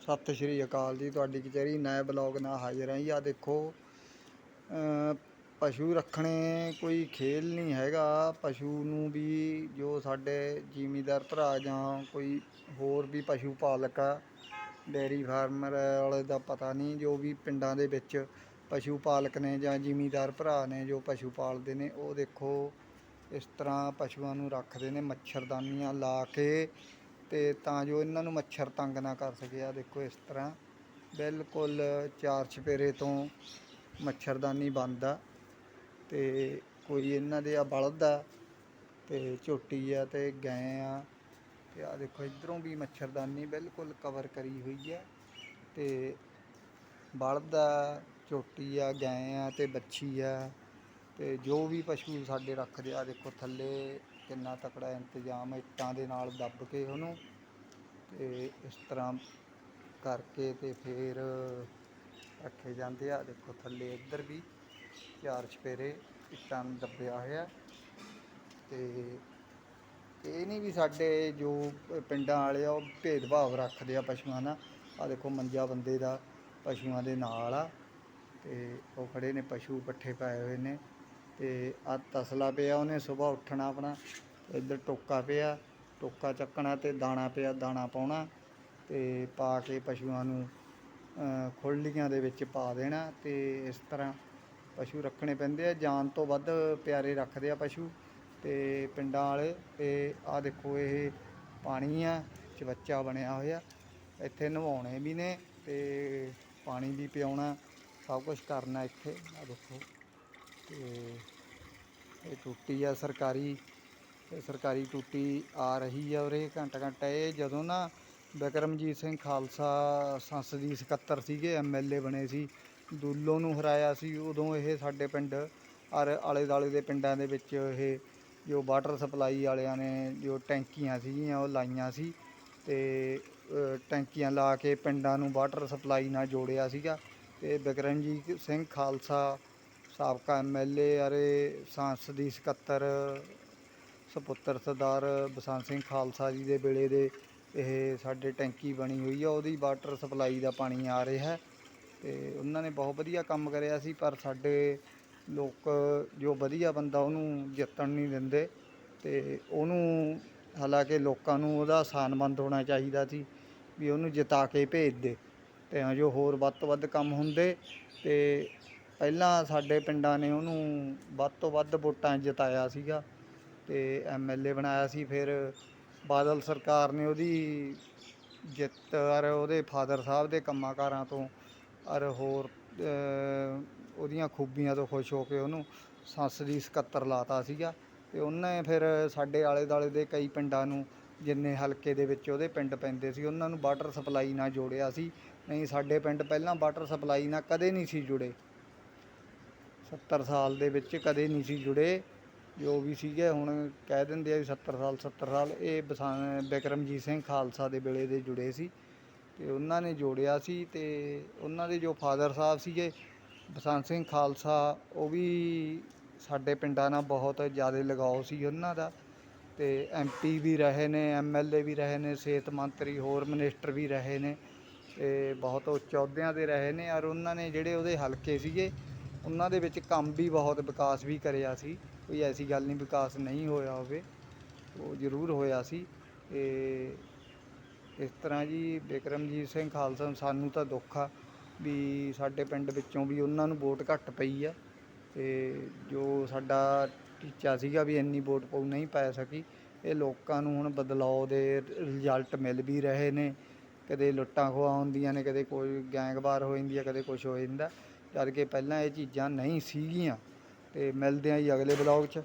ਸਤਿ ਸ਼੍ਰੀ ਅਕਾਲ ਜੀ, ਤੁਹਾਡੀ ਕਚਹਿਰੀ ਨਏ ਬਲੌਗ ਨਾਲ ਹਾਜ਼ਰ ਹਾਂ ਜੀ। ਆ ਦੇਖੋ ਪਸ਼ੂ ਰੱਖਣੇ ਕੋਈ ਖੇਲ ਨਹੀਂ ਹੈਗਾ। ਪਸ਼ੂ ਨੂੰ ਵੀ ਜੋ ਸਾਡੇ ਜ਼ਿਮੀਦਾਰ ਭਰਾ ਜਾਂ ਕੋਈ ਹੋਰ ਵੀ ਪਸ਼ੂ ਪਾਲਕ ਆ, ਡੇਅਰੀ ਫਾਰਮਰ ਵਾਲੇ ਦਾ ਪਤਾ ਨਹੀਂ, ਜੋ ਵੀ ਪਿੰਡਾਂ ਦੇ ਵਿੱਚ ਪਸ਼ੂ ਪਾਲਕ ਨੇ ਜਾਂ ਜ਼ਿਮੀਦਾਰ ਭਰਾ ਨੇ ਜੋ ਪਸ਼ੂ ਪਾਲਦੇ ਨੇ, ਉਹ ਦੇਖੋ, ਇਸ ਤਰ੍ਹਾਂ ਪਸ਼ੂਆਂ ਨੂੰ ਰੱਖਦੇ ਨੇ, ਮੱਛਰਦਾਨੀਆਂ ਲਾ ਕੇ ਤੇ ਤਾਂ ਜੋ ਇਹਨਾਂ ਨੂੰ ਮੱਛਰ ਤੰਗ ਨਾ ਕਰ ਸਕੇ। ਆ ਦੇਖੋ ਇਸ ਤਰ੍ਹਾਂ ਬਿਲਕੁਲ ਚਾਰ ਛਪੇਰੇ ਤੋਂ ਮੱਛਰਦਾਨੀ ਬੰਦ ਆ ਤੇ ਕੋਈ ਇਹਨਾਂ ਦੇ ਆ ਬਲਦ ਆ ਤੇ ਝੋਟੀ ਆ ਤੇ ਗਾਂ ਆ ਤੇ ਆ ਦੇਖੋ ਇਧਰੋਂ ਵੀ ਮੱਛਰਦਾਨੀ ਬਿਲਕੁਲ ਕਵਰ ਕਰੀ ਹੋਈ ਆ ਤੇ ਬਲਦ ਆ, ਝੋਟੀ ਆ, ਗਾਂ ਆ ਤੇ ਬੱਛੀ ਆ ਤੇ ਜੋ ਵੀ ਪਸ਼ੂ ਸਾਡੇ ਰੱਖਦੇ ਆ ਦੇਖੋ ਥੱਲੇ ਕਿੰਨਾ ਤਕੜਾ ਇੰਤਜ਼ਾਮ ਇੱਟਾਂ ਦੇ ਨਾਲ ਦੱਬ ਕੇ ਉਹਨੂੰ ਤੇ ਇਸ ਤਰ੍ਹਾਂ ਕਰਕੇ ਤੇ ਫਿਰ ਰੱਖੇ ਜਾਂਦੇ ਆ। ਦੇਖੋ ਥੱਲੇ ਇੱਧਰ ਵੀ ਚਾਰ ਛਪੇਰੇ ਇੱਟਾਂ ਨੂੰ ਦੱਬਿਆ ਹੋਇਆ ਤੇ ਇਹ ਨਹੀਂ ਵੀ ਸਾਡੇ ਜੋ ਪਿੰਡਾਂ ਵਾਲੇ ਆ, ਉਹ ਭੇਦਭਾਵ ਰੱਖਦੇ ਆ ਪਸ਼ੂਆਂ ਨਾਲ। ਆ ਦੇਖੋ ਮੰਜਾ ਬੰਦੇ ਦਾ ਪਸ਼ੂਆਂ ਦੇ ਨਾਲ ਆ ਤੇ ਉਹ ਖੜੇ ਨੇ, ਪਸ਼ੂ ਪੱਠੇ ਪਾਏ ਹੋਏ ਨੇ। ਤੇ ਆ ਤਸਲਾ ਪਿਆ ਉਹਨੇ ਸਵੇਰ ਉੱਠਣਾ ਆਪਣਾ ਇੱਧਰ ਟੋਕਾ ਪਿਆ ਟੋਕਾ ਚੱਕਣਾ ਤੇ ਦਾਣਾ ਪਿਆ ਦਾਣਾ ਪਾਉਣਾ ਤੇ ਪਾ ਕੇ ਪਸ਼ੂਆਂ ਨੂੰ ਅ, ਖੁਰਲੀਆਂ ਦੇ ਵਿੱਚ ਪਾ ਦੇਣਾ ਤੇ ਇਸ ਤਰ੍ਹਾਂ ਪਸ਼ੂ ਰੱਖਣੇ ਪੈਂਦੇ ਆ ਜਾਨ ਤੋਂ ਵੱਧ ਪਿਆਰੇ ਰੱਖਦੇ ਆ ਪਸ਼ੂ ਤੇ ਪਿੰਡਾਂ ਵਾਲੇ ਤੇ ਆ ਦੇਖੋ ਇਹ ਪਾਣੀ ਆ ਚਵੱਚਾ ਬਣਿਆ ਹੋਇਆ ਇੱਥੇ ਨਵਾਉਣੇ ਵੀ ਨੇ ਤੇ ਪਾਣੀ ਵੀ ਪਿਆਉਣਾ ਸਭ ਕੁਝ ਕਰਨਾ ਇੱਥੇ ਆ ਦੇਖੋ। ਤੇ ਇਹ ਟੁੱਟੀ ਆ, ਸਰਕਾਰੀ ਸਰਕਾਰੀ ਟੁੱਟੀ ਆ ਰਹੀ ਆ ਉਰੇ ਘੰਟਾ ਘੰਟਾ ਇਹ ਜਦੋਂ ਨਾ ਬਿਕਰਮਜੀਤ ਸਿੰਘ ਖਾਲਸਾ ਸੰਸਦੀ ਸਕੱਤਰ ਸੀਗੇ ਐਮਐਲਏ ਬਣੇ ਸੀ, ਦੁੱਲੋ ਨੂੰ ਹਰਾਇਆ ਸੀ, ਉਦੋਂ ਇਹ ਸਾਡੇ ਪਿੰਡ ਔਰ ਆਲੇ ਦਾਲੇ ਦੇ ਪਿੰਡਾਂ ਦੇ ਵਿੱਚ ਇਹ ਜੋ ਵਾਟਰ ਸਪਲਾਈ ਵਾਲਿਆਂ ਨੇ ਜੋ ਟੈਂਕੀਆਂ ਸੀਗੀਆਂ, ਉਹ ਲਾਈਆਂ ਸੀ ਤੇ ਟੈਂਕੀਆਂ ਲਾ ਕੇ ਪਿੰਡਾਂ ਨੂੰ ਵਾਟਰ ਸਪਲਾਈ ਨਾਲ ਜੋੜਿਆ ਸੀਗਾ ਤੇ ਬਿਕਰਮਜੀਤ ਸਿੰਘ ਖਾਲਸਾ ਸਾਬਕਾ ਐਮਐਲਏ ਅਰੇ ਸੰਸਦੀ ਸਕੱਤਰ, ਸਪੁੱਤਰ ਸਰਦਾਰ ਬਸੰਤ ਸਿੰਘ ਖਾਲਸਾ ਜੀ ਦੇ ਵੇਲੇ ਦੇ ਇਹ ਸਾਡੇ ਟੈਂਕੀ ਬਣੀ ਹੋਈ ਆ, ਉਹਦੀ ਵਾਟਰ ਸਪਲਾਈ ਦਾ ਪਾਣੀ ਆ ਰਿਹਾ ਹੈ ਤੇ ਉਹਨਾਂ ਨੇ ਬਹੁਤ ਵਧੀਆ ਕੰਮ ਕਰਿਆ ਸੀ, ਪਰ ਸਾਡੇ ਲੋਕ ਜੋ ਵਧੀਆ ਬੰਦਾ ਉਹਨੂੰ ਜਿੱਤਣ ਨਹੀਂ ਦਿੰਦੇ ਤੇ ਉਹਨੂੰ ਹਾਲਾਂਕਿ ਲੋਕਾਂ ਨੂੰ ਉਹਦਾ ਸਾਨਮੰਦ ਹੋਣਾ ਚਾਹੀਦਾ ਸੀ ਵੀ ਉਹਨੂੰ ਜਿਤਾ ਕੇ ਭੇਜ ਦੇ ਤੇ ਜੋ ਹੋਰ ਵੱਧ ਤੋਂ ਵੱਧ ਕੰਮ ਹੁੰਦੇ ਤੇ ਪਹਿਲਾਂ ਸਾਡੇ ਪਿੰਡਾਂ ਨੇ ਉਹਨੂੰ ਵੱਧ ਤੋਂ ਵੱਧ ਵੋਟਾਂ 'ਚ ਜਿਤਾਇਆ ਸੀਗਾ ਤੇ ਏ ਬਣਾਇਆ ਸੀ, ਫਿਰ ਬਾਦਲ ਸਰਕਾਰ ਨੇ ਉਹਦੀ ਜਿੱਤ ਔਰ ਉਹਦੇ ਫਾਦਰ ਸਾਹਿਬ ਦੇ ਕੰਮਾਂ ਕਾਰਾਂ ਤੋਂ ਔਰ ਹੋਰ ਉਹਦੀਆਂ ਖੂਬੀਆਂ ਤੋਂ ਖੁਸ਼ ਹੋ ਕੇ ਉਹਨੂੰ ਸੰਸਦੀ ਸਕੱਤਰ ਲਾਤਾ ਸੀਗਾ ਤੇ ਉਹਨੇ ਫਿਰ ਸਾਡੇ ਆਲੇ ਦਾਲੇ ਦੇ ਕਈ ਪਿੰਡਾਂ ਨੂੰ ਜਿੰਨੇ ਹਲਕੇ ਦੇ ਵਿੱਚ ਉਹਦੇ ਪਿੰਡ ਪੈਂਦੇ ਸੀ, ਉਹਨਾਂ ਨੂੰ ਵਾਟਰ ਸਪਲਾਈ ਨਾਲ ਜੋੜਿਆ ਸੀ। ਨਹੀਂ, ਸਾਡੇ ਪਿੰਡ ਪਹਿਲਾਂ ਵਾਟਰ ਸਪਲਾਈ ਨਾਲ ਕਦੇ ਨਹੀਂ ਸੀ ਜੁੜੇ। 70 ਸਾਲ ਦੇ ਵਿੱਚ ਕਦੇ ਨਹੀਂ ਸੀ ਜੁੜੇ। ਜੋ ਵੀ ਸੀਗੇ ਹੁਣ ਕਹਿ ਦਿੰਦੇ ਆ ਵੀ 70 ਸਾਲ 70 ਸਾਲ, ਇਹ ਬਸਾ- ਬਿਕਰਮਜੀਤ ਸਿੰਘ ਖਾਲਸਾ ਦੇ ਵੇਲੇ ਦੇ ਜੁੜੇ ਸੀ। ਤੇ ਉਹਨਾਂ ਨੇ ਜੋੜਿਆ ਸੀ ਤੇ ਉਹਨਾਂ ਦੇ ਜੋ ਫਾਦਰ ਸਾਹਿਬ ਸੀਗੇ, ਬਸੰਤ ਸਿੰਘ ਖਾਲਸਾ, ਉਹ ਵੀ ਸਾਡੇ ਪਿੰਡਾਂ ਨਾਲ ਬਹੁਤ ਜ਼ਿਆਦਾ ਲਗਾਓ ਸੀ ਉਹਨਾਂ ਦਾ। ਤੇ ਐਮਪੀ ਵੀ ਰਹੇ ਨੇ ਐਮਐਲਏ ਵੀ ਰਹੇ ਨੇ, ਸਿਹਤ ਮੰਤਰੀ, ਹੋਰ ਮਿਨਿਸਟਰ ਵੀ ਰਹੇ ਨੇ। ਤੇ ਬਹੁਤ ਉੱਚ ਅਹੁਦਿਆਂ ਦੇ ਰਹੇ ਨੇ ਔਰ ਉਹਨਾਂ ਨੇ ਜਿਹੜੇ ਉਹਦੇ ਹਲਕੇ ਸੀਗੇ ਉਹਨਾਂ ਦੇ ਵਿੱਚ ਕੰਮ ਵੀ ਬਹੁਤ, ਵਿਕਾਸ ਵੀ ਕਰਿਆ ਸੀ। ਕੋਈ ਐਸੀ ਗੱਲ ਨਹੀਂ, ਵਿਕਾਸ ਨਹੀਂ ਹੋਇਆ ਹੋਵੇ। ਉਹ ਜ਼ਰੂਰ ਹੋਇਆ ਸੀ। ਤੇ ਇਸ ਤਰ੍ਹਾਂ ਜੀ ਬਿਕਰਮਜੀਤ ਸਿੰਘ ਖਾਲਸਾ ਸਾਨੂੰ ਤਾਂ ਦੁੱਖ ਆ ਵੀ ਸਾਡੇ ਪਿੰਡ ਵਿੱਚੋਂ ਵੀ ਉਹਨਾਂ ਨੂੰ ਵੋਟ ਘੱਟ ਪਈ ਆ। ਤੇ ਜੋ ਸਾਡਾ ਟੀਚਾ ਸੀਗਾ ਵੀ ਇੰਨੀ ਵੋਟ ਪਾਉ ਨਹੀਂ ਪੈ ਸਕੀ, ਇਹ ਲੋਕਾਂ ਨੂੰ ਹੁਣ ਬਦਲਾਅ ਦੇ ਰਿਜ਼ਲਟ ਮਿਲ ਵੀ ਰਹੇ ਨੇ। ਕਦੇ ਲੁੱਟਾਂ ਖੋਹਾਂ ਹੁੰਦੀਆਂ ਨੇ, ਕਦੇ ਕੋਈ ਗੈਂਗਵਾਰ ਹੋ ਜਾਂਦੀ ਹੈ ਕਦੇ ਕੁਝ ਹੋ ਜਾਂਦਾ। ਜਦ ਕਿ ਪਹਿਲਾਂ ਇਹ ਚੀਜ਼ਾਂ ਨਹੀਂ ਸੀਗੀਆਂ ਤੇ ਮਿਲਦੇ ਆਂ ਜੀ ਅਗਲੇ ਬਲੌਗ 'ਚ।